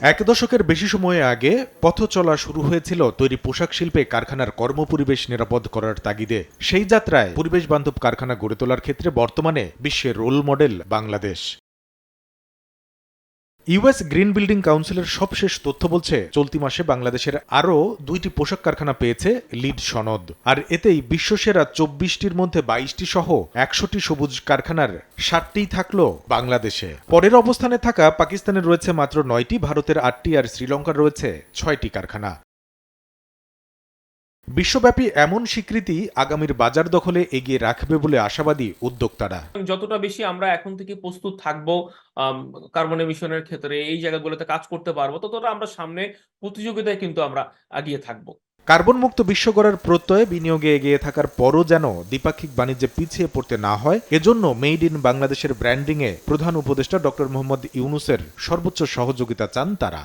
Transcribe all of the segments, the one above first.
এক দশকের বেশি সময় আগে পথ চলা শুরু হয়েছিল তৈরি পোশাক শিল্পে কারখানার কর্মপরিবেশ নিরাপদ করার তাগিদে। সেই যাত্রায় পরিবেশ বান্ধব কারখানা গড়ে তোলার ক্ষেত্রে বর্তমানে বিশ্বের role model Bangladesh. US green building কাউন্সিলের সবশেষ তথ্য বলছে, চলতি মাসে বাংলাদেশের আরও দুইটি পোশাক কারখানা পেয়েছে লিড সনদ। আর এতেই বিশ্বসেরা চব্বিশটির মধ্যে বাইশটি সহ একশোটি সবুজ কারখানার ষাটটি থাকল বাংলাদেশে। পরের অবস্থানে থাকা পাকিস্তানের রয়েছে মাত্র নয়টি, ভারতের আটটি আর শ্রীলঙ্কার রয়েছে ছয়টি কারখানা। বিশ্বব্যাপী এমন স্বীকৃতি আগামীর বাজার দখলে এগিয়ে রাখবে বলে আশাবাদী উদ্যোক্তারা। যতটা বেশি আমরা এখন থেকে প্রস্তুত থাকব কার্বন এমিশনের ক্ষেত্রে এই জায়গাগুলোতে কাজ করতে পারব ততটা আমরা সামনে প্রতিযোগিতায় কিন্তু আমরা এগিয়ে থাকব। কার্বন মুক্ত বিশ্ব গড়ার প্রত্যয়ে বিনিয়োগে এগিয়ে থাকার পরও যেন দ্বিপাক্ষিক বাণিজ্যে পিছিয়ে পড়তে না হয় এজন্য মেড ইন বাংলাদেশের ব্র্যান্ডিংয়ে প্রধান উপদেষ্টা ডক্টর মোহাম্মদ ইউনুসের সর্বোচ্চ সহযোগিতা চান তারা।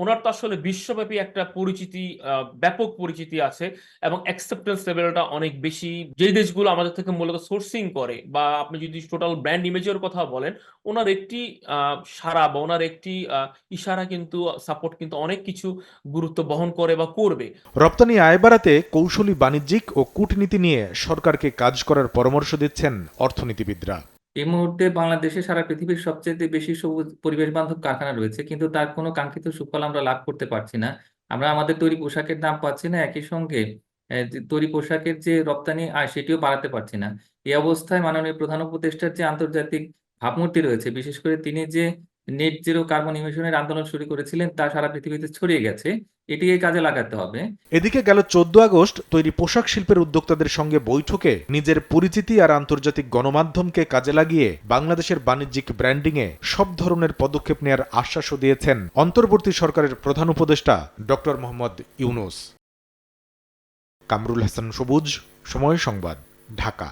ওনার তো আসলে বিশ্বব্যাপী একটা পরিচিতি ব্যাপক পরিচিতি আছে এবং অ্যাকসেপ্টেন্স লেভেলটা অনেক বেশি। যে দেশগুলো আমাদের থেকে মূলত সোর্সিং করে বা আপনি যদি টোটাল ব্র্যান্ড ইমেজের কথা বলেন, ওনার একটি সারা বা ওনার একটি ইশারা কিন্তু সাপোর্ট কিন্তু অনেক কিছু গুরুত্ব বহন করে বা করবে। রপ্তানি আয় বাড়াতে কৌশলী বাণিজ্যিক ও কূটনীতি নিয়ে সরকারকে কাজ করার পরামর্শ দিচ্ছেন অর্থনীতিবিদরা। এই মুহূর্তে বাংলাদেশে সারা পৃথিবীর সবচেয়ে বেশি সবুজ পরিবেশ বান্ধব কারখানা রয়েছে, কিন্তু তার কোনো কাঙ্ক্ষিত সুফল আমরা লাভ করতে পারছি না। আমরা আমাদের তৈরি পোশাকের দাম পাচ্ছি না, একই সঙ্গে তৈরি পোশাকের যে রপ্তানি, আয় সেটিও বাড়াতে পারছি না। এই অবস্থায় মাননীয় প্রধান উপদেষ্টার যে আন্তর্জাতিক ভাবমূর্তি রয়েছে, বিশেষ করে তিনি যে নেট জিরো কার্বন ইমিশনের আন্দোলন শুরু করেছিলেন, তা সারা পৃথিবীতে ছড়িয়ে গেছে। এটিকে কাজে লাগাতে হবে। এদিকে গেল চোদ্দ আগস্ট, তৈরি পোশাক শিল্পের উদ্যোক্তাদের সঙ্গে বৈঠকে নিজের পরিচিতি আর আন্তর্জাতিক গণমাধ্যমকে কাজে লাগিয়ে বাংলাদেশের বাণিজ্যিক ব্র্যান্ডিংয়ে সব ধরনের পদক্ষেপ নেয়ার আশ্বাসও দিয়েছেন অন্তর্বর্তী সরকারের প্রধান উপদেষ্টা ডক্টর মোহাম্মদ ইউনুস। কামরুল হাসান সবুজ, সময় সংবাদ, ঢাকা।